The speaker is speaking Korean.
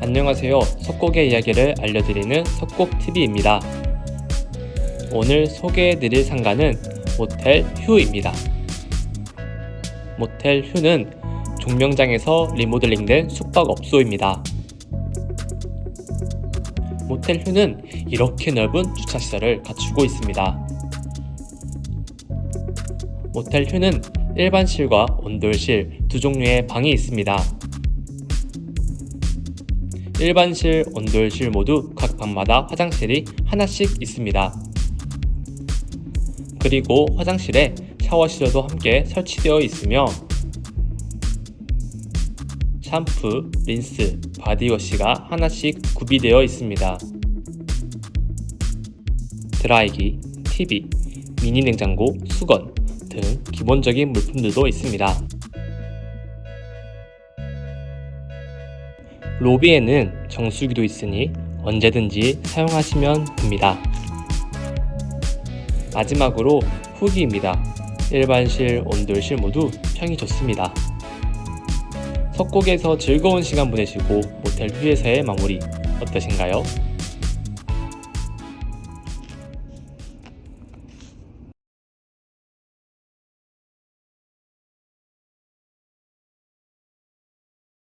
안녕하세요. 석곡의 이야기를 알려드리는 석곡TV입니다. 오늘 소개해드릴 상가는 모텔 휴입니다. 모텔 휴는 종명장에서 리모델링된 숙박업소입니다. 모텔 휴는 이렇게 넓은 주차시설을 갖추고 있습니다. 모텔 휴는 일반실과 온돌실 두 종류의 방이 있습니다. 일반실, 온돌실 모두 각 방마다 화장실이 하나씩 있습니다. 그리고 화장실에 샤워실도 함께 설치되어 있으며 샴푸, 린스, 바디워시가 하나씩 구비되어 있습니다. 드라이기, TV, 미니 냉장고, 수건 등 기본적인 물품들도 있습니다. 로비에는 정수기도 있으니 언제든지 사용하시면 됩니다. 마지막으로 후기입니다. 일반실, 온돌실 모두 평이 좋습니다. 석곡에서 즐거운 시간 보내시고 모텔 휴에서의 마무리 어떠신가요?